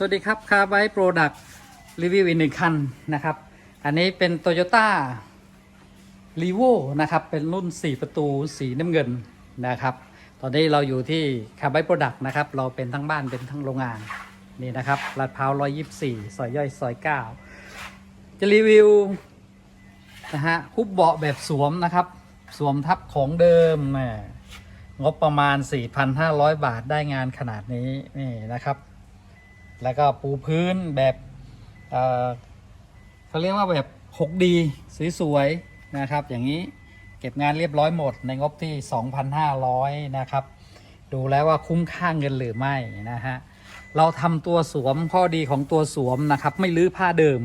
สวัสดีครับคาร์ไบโปรดักต์รีวิวอีกหนึ่งคันนะครับ อันนี้เป็น Toyota r e v o นะครับ เป็นรุ่น 4 ประตูสีน้ำเงินนะครับ ตอนนี้เราอยู่ที่คาร์ไบโปรดักต์นะครับ เราเป็นทั้งบ้านเป็นทั้งโรงงานนี่นะครับลาดพร้าว124 ซอยย่อยซอย 9 จะรีวิวนะฮะคุบเบาะแบบสวมนะครับ สวมทับของเดิมแหมงบประมาณ 4,500 บาทได้งานขนาดนี้นี่นะครับ แล้วก็ปูพื้นแบบเอ่อเขาเรียกว่าแบบ 6D สวยๆนะครับ อย่างนี้เก็บงานเรียบร้อยหมดในงบที่ 2,500 นะครับ ดูแล้วว่าคุ้มค่าเงินหรือไม่นะฮะ เราทำตัวสวมข้อดีของตัวสวมนะครับ ไม่ลื้อผ้าเดิม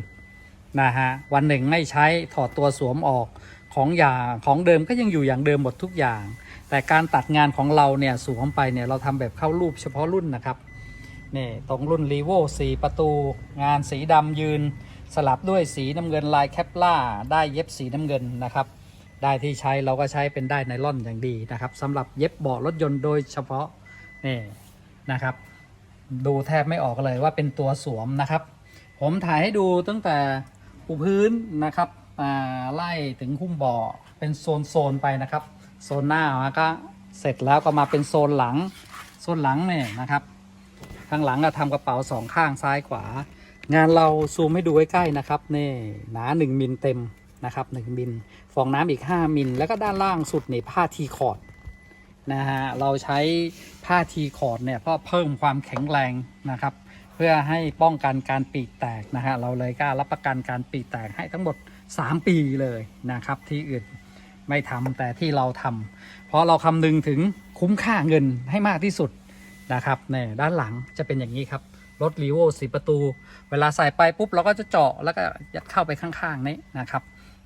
นะฮะ วันหนึ่งไม่ใช้ถอดตัวสวมออกของอย่างของเดิมก็ยังอยู่อย่างเดิมหมดทุกอย่าง แต่การตัดงานของเราเนี่ยสวมไปเนี่ยเราทำแบบเข้ารูปเฉพาะรุ่นนะครับ นี่ตรงรุ่น r ีโว4ประตู งานสีดำยืน สลับด้วยสีน้ำเงินลายแคปล่า ได้เย็บสีน้ำเงินนะครับ ได้ที่ใช้เราก็ใช้เป็นได้ไนล่อนอย่างดีนะครับสำหรับเย็บเบาะรถยนต์โดยเฉพาะนี่นะครับ ดูแทบไม่ออกเลยว่าเป็นตัวสวมนะครับ ผมถ่ายให้ดูตั้งแต่ปูพื้นนะครับไล่ถึงคุ้มเบาะเป็นโซนโซนๆไปนะครับ โซนหน้าก็เสร็จแล้วก็มาเป็นโซนหลัง โซนหลังเนี่ยนะครับ ข้างหลังก็ทำกระเป๋าสองข้างซ้ายขวา งานเราซูมให้ดูใกล้ๆนะครับนี่หนา1มิลเต็มนะครับ1มิลฟองน้ำอีก 5มิลแล้วก็ด้านล่างสุดนี่ผ้าทีคอร์ดนะฮะเราใช้ผ้าทีคอร์ดเนี่ยเพื่อเพิ่มความแข็งแรงนะครับ เพื่อให้ป้องกันการปีกแตกนะฮะเราเลยกล้ารับประกันการปีกแตกให้ทั้งหมด 3 ปีเลยนะครับ ที่อื่นไม่ทำแต่ที่เราทำเพราะเราคำนึงถึงคุ้มค่าเงินให้มากที่สุด นะครับเนี่ยด้านหลังจะเป็นอย่างนี้ครับ รถรีโวสีประตู เวลาใส่ไปปุ๊บเราก็จะเจาะแล้วก็ยัดเข้าไปข้างๆนี้นะครับ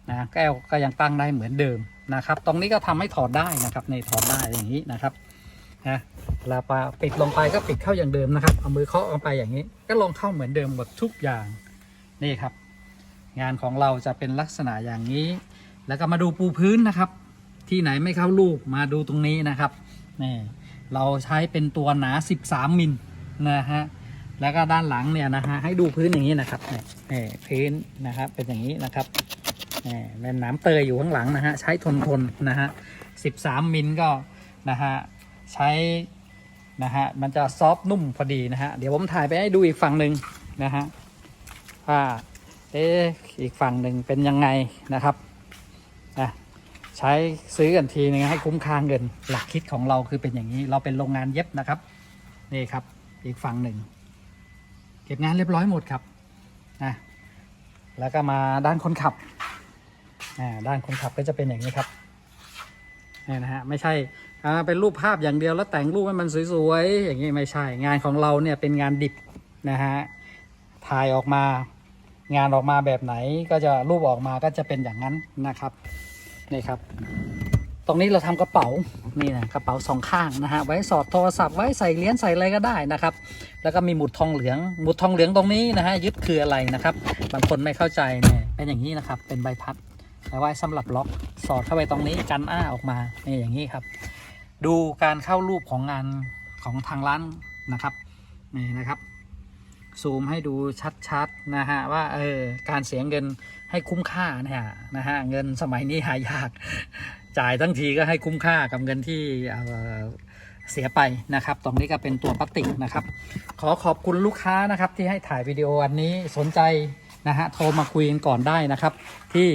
นะแก้วก็ยังตั้งได้เหมือนเดิมนะครับ ตรงนี้ก็ทำให้ถอดได้นะครับในถอดได้อย่างนี้นะครับนะเวลาปาปิดลงไปก็ปิดเข้าอย่างเดิมนะครับ เอามือเคาะลงไปอย่างนี้ ก็ลงเข้าเหมือนเดิมหมดทุกอย่างนี่ครับ งานของเราจะเป็นลักษณะอย่างนี้ แล้วก็มาดูปูพื้นนะครับ ที่ไหนไม่เข้ารูปมาดูตรงนี้นะครับนี่ เราใช้เป็นตัวหนา 13 มิลนะฮะแล้วก็ด้านหลังเนี่ยนะฮะให้ดูพื้นอย่างนี้นะครับนี่นี่พื้นนะครับเป็นอย่างนี้นะครับนี่เป็นน้ำเตยอยู่ข้างหลังนะฮะใช้ทนทนนะฮะ 13 มิลก็นะฮะใช้นะฮะมันจะซอฟนุ่มพอดีนะฮะเดี๋ยวผมถ่ายไปให้ดูอีกฝั่งหนึ่งนะฮะว่าเอ๊ะอีกฝั่งหนึ่งเป็นยังไงนะครับ ใช้ซื้อกันทีนึงให้คุ้มค่าเงิน หลักคิดของเราคือเป็นอย่างนี้ เราเป็นโรงงานเย็บนะครับนี่ครับ อีกฝั่งหนึ่ง เก็บงานเรียบร้อยหมดครับนะแล้วก็มาด้านคนขับด้านคนขับก็จะเป็นอย่างนี้ครับนี่นะฮะไม่ใช่เป็นรูปภาพอย่างเดียวแล้วแต่งรูปให้มันสวยๆอย่างนี้ไม่ใช่ งานของเราเนี่ยเป็นงานดิบนะฮะถ่ายออกมางานออกมาแบบไหนก็จะรูปออกมาก็จะเป็นอย่างนั้นนะครับ นี่ครับ ตรงนี้เราทำกระเป๋านี่นะกระเป๋าสองข้างนะฮะไว้สอดโทรศัพท์ไว้ใส่เหรียญใส่อะไรก็ได้นะครับ แล้วก็มีหมุดทองเหลืองหมุดทองเหลืองตรงนี้นะฮะยึดคืออะไรนะครับ บางคนไม่เข้าใจเนี่ยเป็นอย่างนี้นะครับ เป็นใบพัดเอาไว้สำหรับล็อกสอดเข้าไปตรงนี้กันอ้าออกมาเนี่ยอย่างนี้ครับ ดูการเข้ารูปของงานของทางร้านนะครับนี่นะครับ ซูมให้ดูชัดๆนะฮะว่าเออการเสียเงินให้คุ้มค่านะฮะนะฮะเงินสมัยนี้หายาก จ่ายทั้งทีก็ให้คุ้มค่ากับเงินที่เเสียไปนะครับ ตรงนี้ก็เป็นตัวพลาสติกนะครับ ขอขอบคุณลูกค้านะครับที่ให้ถ่ายวิดีโออันนี้สนใจนะฮะโทรมาคุยกันก่อนได้นะครับที่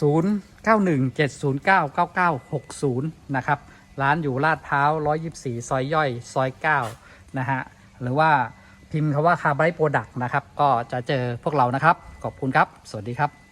ศูนย์เก้าหนึ่งเจ็ดศูนย์เก้าเก้าเก้าหกศูนย์นะครับ ร้านอยู่ลาดพร้าวร้อยยิบสี่ซอยย่อย ซอยเก้านะฮะ หรือว่าพิมพ์คำว่าคาร์บไบโปรดักต์นะครับ ก็จะเจอพวกเรานะครับ ขอบคุณครับ สวัสดีครับ